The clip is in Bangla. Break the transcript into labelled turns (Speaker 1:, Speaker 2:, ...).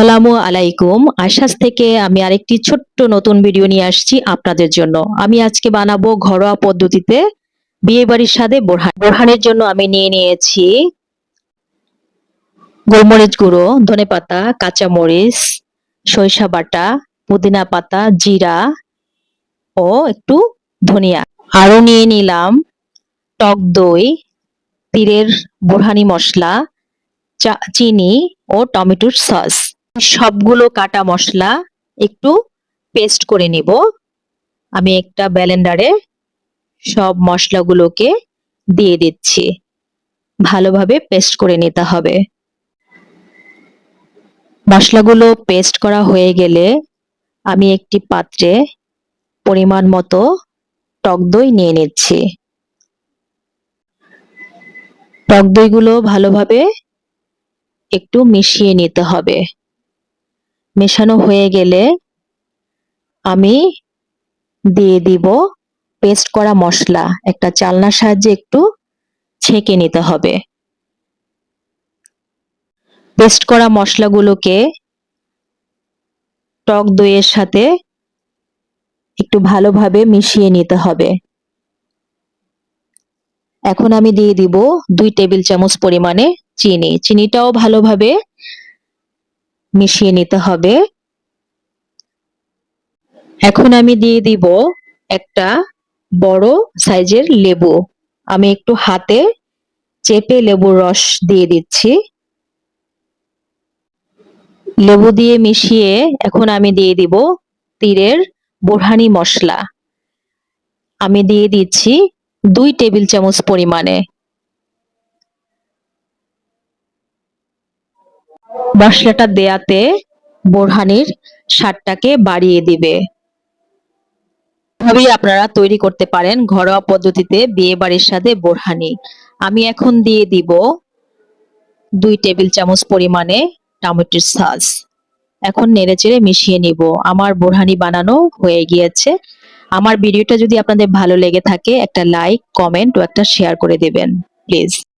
Speaker 1: আসসালামু আলাইকুম। আশাস থেকে আমি আরেকটি ছোট্ট নতুন ভিডিও নিয়ে আসছি আপনাদের জন্য। আমি আজকে বানাবো ঘরোয়া পদ্ধতিতে বিয়ে বাড়ির বোরহান। বোরহানের জন্য আমি নিয়ে নিয়েছি গোলমরিচ গুঁড়ো, ধনে ধনেপাতা কাঁচামরিচ, সরিষা বাটা, পুদিনা পাতা, জিরা ও একটু ধনিয়া। আরও নিয়ে নিলাম টক দই তীরের বোরহানি মশলা চিনি ও টমেটোর সস। সবগুলো কাটা মশলা একটু পেস্ট করে নিব। আমি একটা ব্যালেন্ডারে সব মশলাগুলোকে দিয়ে দিচ্ছি। ভালোভাবে পেস্ট করে নিতে হবে। মশলাগুলো পেস্ট করা হয়ে গেলে আমি একটি পাত্রে পরিমাণ মতো টক দই নিয়ে নিচ্ছি। টক দইগুলো ভালোভাবে একটু মিশিয়ে নিতে হবে। মেশানো হয়ে গেলে আমি দিয়ে দিব পেস্ট করা মশলা। একটা চালনার সাহায্যে একটু ছেঁকে নিতে হবে। পেস্ট করা মশলাগুলোকে টক দইয়ের সাথে একটু ভালোভাবে মিশিয়ে নিতে হবে। এখন আমি দিয়ে দিব দুই টেবিল চামচ পরিমাণে চিনি। চিনিটাও ভালোভাবে মিশিয়ে নিতে হবে। এখন আমি দিয়ে দিব একটা বড় সাইজের লেবু। আমি একটু হাতে চেপে লেবুর রস দিয়ে দিচ্ছি। লেবু দিয়ে মিশিয়ে এখন আমি দিয়ে দিব তীরের বোরহানি মশলা। আমি দিয়ে দিচ্ছি দুই টেবিল চামচ পরিমাণে। মশলাটা দেয়াতে বোরহানির স্বাদটাকে বাড়িয়ে দিবে। এভাবেই আপনারা তৈরি করতে পারেন ঘরোয়া পদ্ধতিতে বিয়ে বাড়ির সাথে বোরহানি। আমি এখন দিয়ে দিব দুই টেবিল চামচ পরিমাণে টমেটোর সস। এখন নেড়েচেড়ে মিশিয়ে নিব। আমার বোরহানি বানানো হয়ে গিয়েছে। আমার ভিডিওটা যদি আপনাদের ভালো লেগে থাকে, একটা লাইক, কমেন্ট ও একটা শেয়ার করে দেবেন, প্লিজ।